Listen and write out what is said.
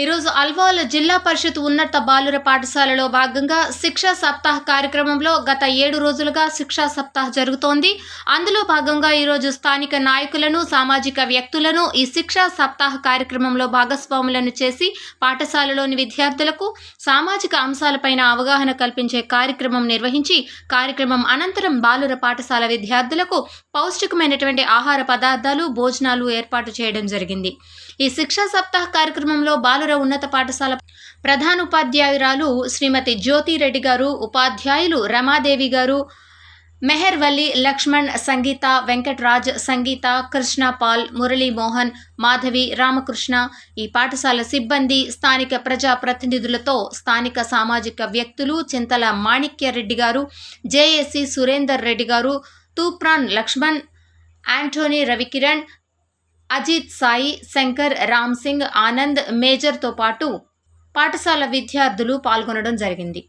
ఈరోజు అల్వాల్ జిల్లా పరిషత్ ఉన్నత బాలుర పాఠశాలలో భాగంగా శిక్షా సప్తాహ్ కార్యక్రమంలో గత ఏడు రోజులుగా శిక్షా సప్తాహ్ జరుగుతోంది. అందులో భాగంగా ఈరోజు స్థానిక నాయకులను సామాజిక వ్యక్తులను ఈ శిక్షా సప్తాహ్ కార్యక్రమంలో భాగస్వాములను చేసి పాఠశాలలోని విద్యార్థులకు సామాజిక అంశాలపైన అవగాహన కల్పించే కార్యక్రమం నిర్వహించి కార్యక్రమం అనంతరం బాలుర పాఠశాల విద్యార్థులకు పౌష్టికమైనటువంటి ఆహార పదార్థాలు భోజనాలు ఏర్పాటు చేయడం జరిగింది. ఈ శిక్షా సప్తాహ్ కార్యక్రమంలో బాలుర ఉన్నత పాఠశాల ప్రధానోపాధ్యాయురాలు శ్రీమతి జ్యోతిరెడ్డి గారు ఉపాధ్యాయులు రమాదేవి గారు మెహర్వల్లి లక్ష్మణ్ సంగీత వెంకట్రాజ్ సంగీత కృష్ణ పాల్ మురళీ మోహన్ మాధవి రామకృష్ణ ఈ పాఠశాల సిబ్బంది స్థానిక ప్రజా ప్రతినిధులతో స్థానిక సామాజిక వ్యక్తులు చింతల మాణిక్యరెడ్డి గారు జేఏసీ సురేందర్ రెడ్డి గారు తూప్రాన్ లక్ష్మణ్ యాంటోనీ రవికిరణ్ అజిత్ సాయి శంకర్ రామ్ సింగ్ ఆనంద్ మేజర్తో పాటు పాఠశాల విద్యార్థులు పాల్గొనడం జరిగింది.